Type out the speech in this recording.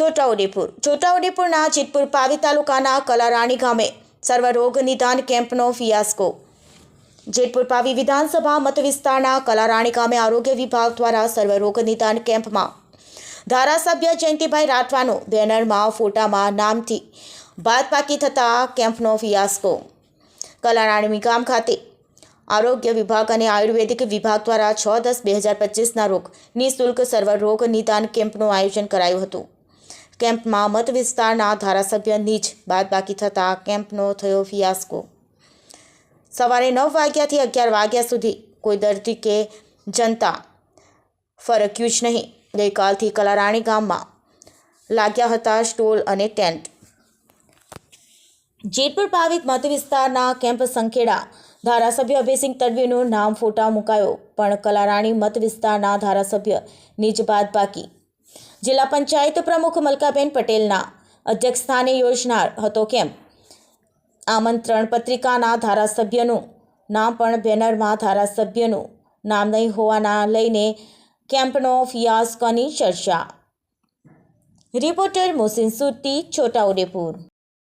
છોટાઉદેપુર. છોટાઉદેપુરના ચિતપુર પાવી તાલુકાના કલારાણી ગામે સર્વરોગ નિદાન કેમ્પનો ફિયાસ્કો. જેતપુર પાવી વિધાનસભા મત વિસ્તારના કલારાણી ગામે આરોગ્ય વિભાગ દ્વારા સર્વરોગ નિદાન કેમ્પમાં ધારાસભ્ય જયંતિભાઈ રાઠવાનું બેનરમાં ફોટામાં નામથી બાદબાકી થતા કેમ્પનો ફિયાસ્કો. કલારાણી ગામ ખાતે આરોગ્ય વિભાગ અને આયુર્વેદિક વિભાગ દ્વારા છ દસ બે હજાર પચીસના રોગ નિઃશુલ્ક સર્વરોગ નિદાન કેમ્પનું આયોજન કરાયું હતું. કેમ્પમાં મત વિસ્તારના ધારાસભ્ય નીચ બાદબાકી થતાં કેમ્પનો થયો ફિયાસ્કો. સવારે નવ વાગ્યાથી અગિયાર વાગ્યા સુધી કોઈ દર્દી કે જનતા ફરક્યું જ નહીં. ગઈકાલથી કલારાણી ગામમાં લાગ્યા હતા સ્ટોલ અને ટેન્ટ. જેતપુર પાવિત મત વિસ્તારના કેમ્પ સંખેડા ધારાસભ્ય અભયસિંહ તડવીનું નામ ફોટા મુકાયો, પણ કલારાણી મત વિસ્તારના ધારાસભ્ય નિજ બાદ બાકી જિલ્લા પંચાયત પ્રમુખ મલકાબેન પટેલના અધ્યક્ષસ્થાને યોજનાર હતો કેમ્પ આમંત્રણ પત્રિકાના ધારાસભ્યનું નામ પણ બેનરમાં ધારાસભ્યનું નામ નહીં હોવાના લઈને કેમ્પનો ફિયાસ્કોની ચર્ચા. રિપોર્ટર મોહસિન સુરતી છોટાઉદેપુર